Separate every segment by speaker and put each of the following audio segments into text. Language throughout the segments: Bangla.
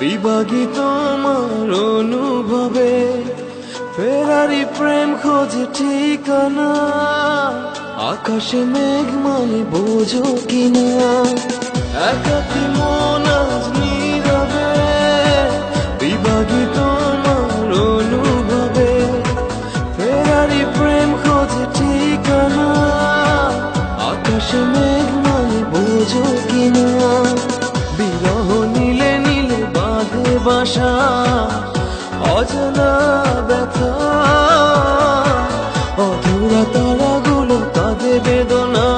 Speaker 1: বিভাগী তোমার অনুভবে ফেরারি প্রেম খোঁজে ঠিকানা। আকাশে মেঘ মানে বোঝো কিনা। একাকি মন আজ নীরবে। বিভাগী তোমার অনুভবে ফেরারি প্রেম খোঁজে ঠিকানা। আকাশে মেঘ মানে বোঝো কিনা। বাঁধে বাসা অজানা ব্যথা অধুরা তারাগুলো কাঁদে বেদনা।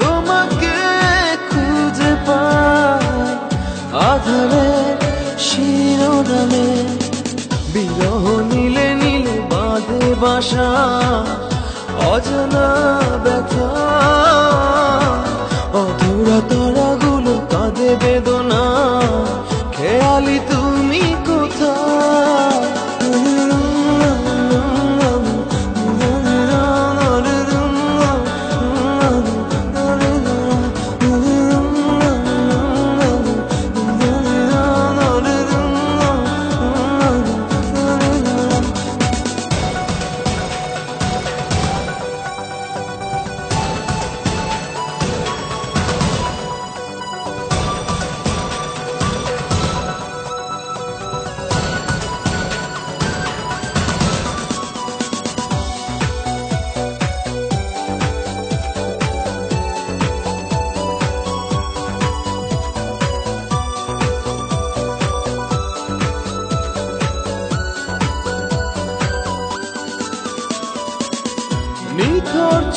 Speaker 1: তোমাকে খুঁজে আধারে নীলে নীলে বাসা অজানা ব্যথা। অধুরা তারাগুলো কাঁদে বেদনা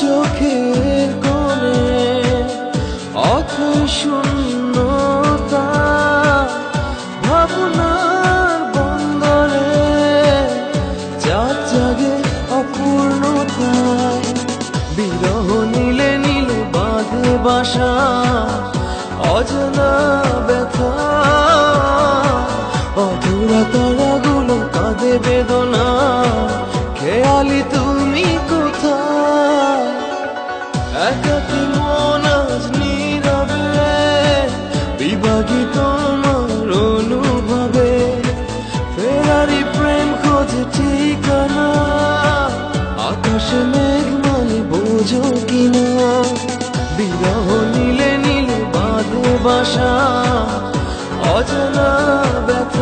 Speaker 1: চোখের কোণে অথই শূন্যতা ভাবনার বন্দরে চাঁদ জাগে অপূর্ণতায়। বিরহ নীলে নীলে বাঁধে বাসা, অজানা ব্যথা। অধুরা তারাগুলো কাঁদে বেদনা। বাঁধে বাসা অজানা ব্যথা